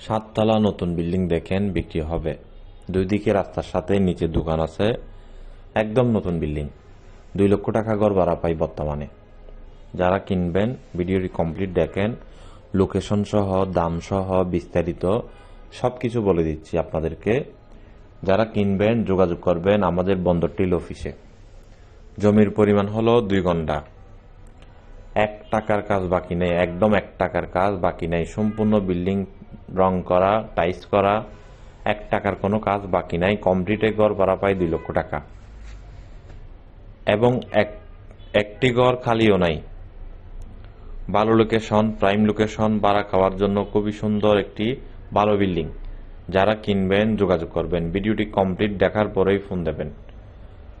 সাততলা নতুন বিল্ডিং দেখেন, বিক্রি হবে। দুই দিকে রাস্তার সাথে নিচে দোকান আছে, একদম নতুন বিল্ডিং। দুই লক্ষ টাকা গড় ভাড়া পাই বর্তমানে। যারা কিনবেন, ভিডিওটি কমপ্লিট দেখেন, লোকেশন সহ, দাম সহ, বিস্তারিত সব কিছু বলে দিচ্ছি আপনাদেরকে। যারা কিনবেন, যোগাযোগ করবেন আমাদের বন্দরটিল অফিসে। জমির পরিমাণ হলো দুই ঘণ্টা। এক টাকার কাজ বাকি নেই, একদম এক টাকার কাজ বাকি নেই। সম্পূর্ণ বিল্ডিং রং করা, টাইস করা, এক টাকার কোনো কাজ বাকি নাই, কমপ্লিটে ঘর ভাড়া পাই দুই লক্ষ টাকা। এবং এক, একটি ঘর খালিও নাই। ভালো লোকেশন, প্রাইম লোকেশন, ভাড়া খাওয়ার জন্য খুবই সুন্দর একটি ভালো বিল্ডিং। যারা কিনবেন, যোগাযোগ করবেন। ভিডিওটি কমপ্লিট দেখার পরেই ফোন দেবেন।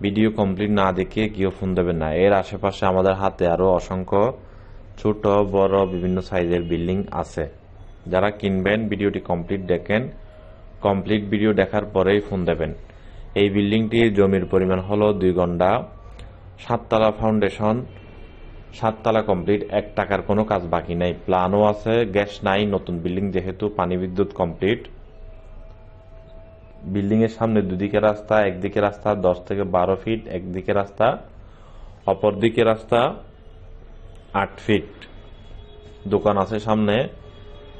ভিডিও কমপ্লিট না দেখে কেউ ফোন দেবেন না। এর আশেপাশে আমাদের হাতে আরও অসংখ্য ছোট, বড়, বিভিন্ন সাইজের বিল্ডিং আছে। যারা কিনবেন, ভিডিওটি কমপ্লিট দেখেন। কমপ্লিট ভিডিও দেখার পরেই ফোন দেবেন। এই বিল্ডিংটির জমির পরিমাণ হলো দুই ঘণ্টা। সাততলা ফাউন্ডেশন। সাততলা কমপ্লিট, এক টাকার কোনো কাজ বাকি নাই। প্ল্যানও আছে, গ্যাস নাই, নতুন বিল্ডিং যেহেতু, পানি বিদ্যুৎ কমপ্লিট। বিল্ডিং এর সামনে দুদিকে রাস্তা, একদিকে রাস্তা, দশ থেকে বারো ফিট, একদিকে রাস্তা অপর দিকে রাস্তা, আট ফিট। দোকান আছে সামনে।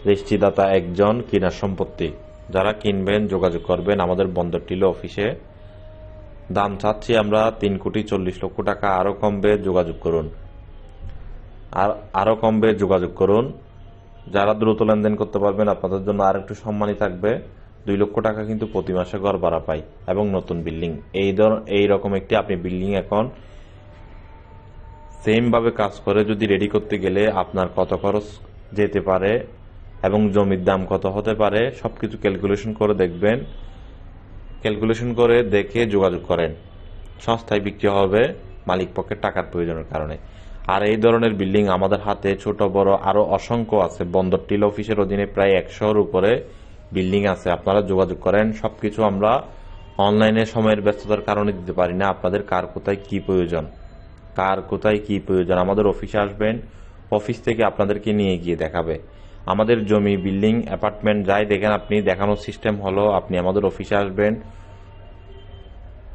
রেজিস্ট্রিদাতা একজন কিনার সম্পত্তি। যারা কিনবেন, যোগাযোগ করবেন, আমাদের বন্দর টিলো অফিসে। দাম চাচ্ছি আমরা তিন কোটি চল্লিশ লক্ষ টাকা আরও কমবে, যোগাযোগ করুন। আর আরও কমবে, যোগাযোগ করুন। যারা দ্রুত লেনদেন করতে পারবেন, আপনাদের জন্য আর একটু সম্মানই থাকবে। দুই লক্ষ টাকা কিন্তু প্রতি মাসে ঘর ভাড়া পাই এবং নতুন বিল্ডিং। এই ধর, এই রকম একটি আপনি বিল্ডিং এখন সেম ভাবে কাজ করে যদি রেডি করতে গেলে আপনার কত খরচ যেতে পারে? এবং জমির দাম কত হতে পারে, সবকিছু ক্যালকুলেশন করে দেখবেন। ক্যালকুলেশন করে দেখে যোগাযোগ করেন। সস্তায় বিক্রি হবে মালিক পক্ষের টাকার প্রয়োজনের কারণে। আর এই ধরনের বিল্ডিং আমাদের হাতে ছোট, বড়, আরও অসংখ্য আছে। বন্দর টিল অফিসের অধীনে প্রায় একশোর উপরে বিল্ডিং আছে। আপনারা যোগাযোগ করেন, সবকিছু আমরা অনলাইনে সময়ের ব্যস্ততার কারণে দিতে পারি না। আপনাদের কার কোথায় কি প্রয়োজন? কার কোথায় কি প্রয়োজন? আমাদের অফিসে আসবেন অফিস থেকে আপনাদেরকে নিয়ে গিয়ে দেখাবে। আমাদের জমি, বিল্ডিং, অ্যাপার্টমেন্ট যাই দেখেন আপনি দেখানোর সিস্টেম হলো আপনি আমাদের অফিসে আসবেন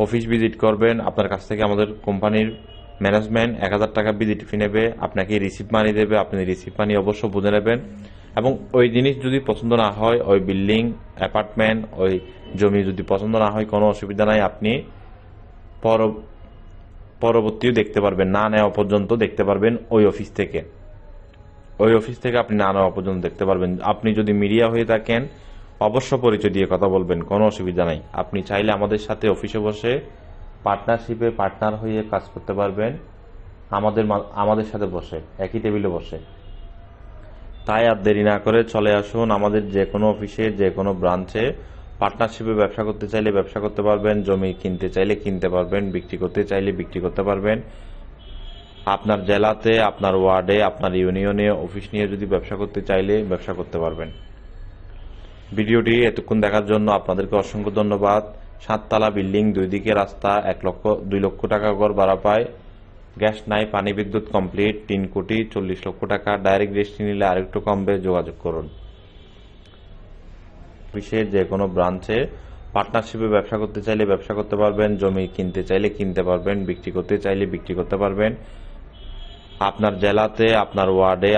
অফিস ভিজিট করবেন, আপনার কাছ থেকে আমাদের কোম্পানির ম্যানেজমেন্ট এক হাজার টাকা ভিজিট ফি নেবে, আপনাকে রিসিভ মানি দেবে, আপনি রিসিভ মানি অবশ্য বুঝে নেবেন। এবং ওই জিনিস যদি পছন্দ না হয়, ওই বিল্ডিং, অ্যাপার্টমেন্ট, ওই জমি যদি পছন্দ না হয়, কোনো অসুবিধা নাই, আপনি পর পরবর্তীও দেখতে পারবেন, না নেওয়া পর্যন্ত দেখতে পারবেন ওই অফিস থেকে। ওই অফিস থেকে আপনি না নেওয়া পর্যন্ত দেখতে পারবেন। আপনি যদি মিডিয়া হয়ে থাকেন, অবশ্য পরিচয় দিয়ে কথা বলবেন, কোনো অসুবিধা নাই। আপনি চাইলে আমাদের সাথে অফিসে বসে পার্টনারশিপে পার্টনার হয়ে কাজ করতে পারবেন। আমাদের আমাদের সাথে বসে, একই টেবিলে বসে। তাই আর দেরি না করে চলে আসুন আমাদের যে কোনো অফিসে যে কোনো ব্রাঞ্চে পার্টনারশিপে ব্যবসা করতে চাইলে ব্যবসা করতে পারবেন, জমি কিনতে চাইলে কিনতে পারবেন, বিক্রি করতে চাইলে বিক্রি করতে পারবেন। আপনার জেলাতে, আপনার ওয়ার্ডে, আপনার ইউনিয়নে, অফিস নিয়ে যদি ব্যবসা করতে চাইলে ব্যবসা করতে পারবেন। ভিডিওটি এতক্ষণ দেখার জন্য আপনাদেরকে অসংখ্য ধন্যবাদ। সাততলা বিল্ডিং, দুই দিকে রাস্তা, এক লক্ষ, দুই লক্ষ টাকা ঘর ভাড়া পায়। গ্যাস নাই, পানি বিদ্যুৎ কমপ্লিট, তিন কোটি চল্লিশ লক্ষ টাকা। ডাইরেক্ট রেজিস্ট্রি নিলে আরেকটু কমবে, যোগাযোগ করুন। অফিসের যে কোনো ব্রাঞ্চে পার্টনারশিপে ব্যবসা করতে চাইলে ব্যবসা করতে পারবেন। জমি কিনতে চাইলে কিনতে পারবেন, বিক্রি করতে চাইলে বিক্রি করতে পারবেন। আপনার জেলাতে আপনার ওয়ার্ডে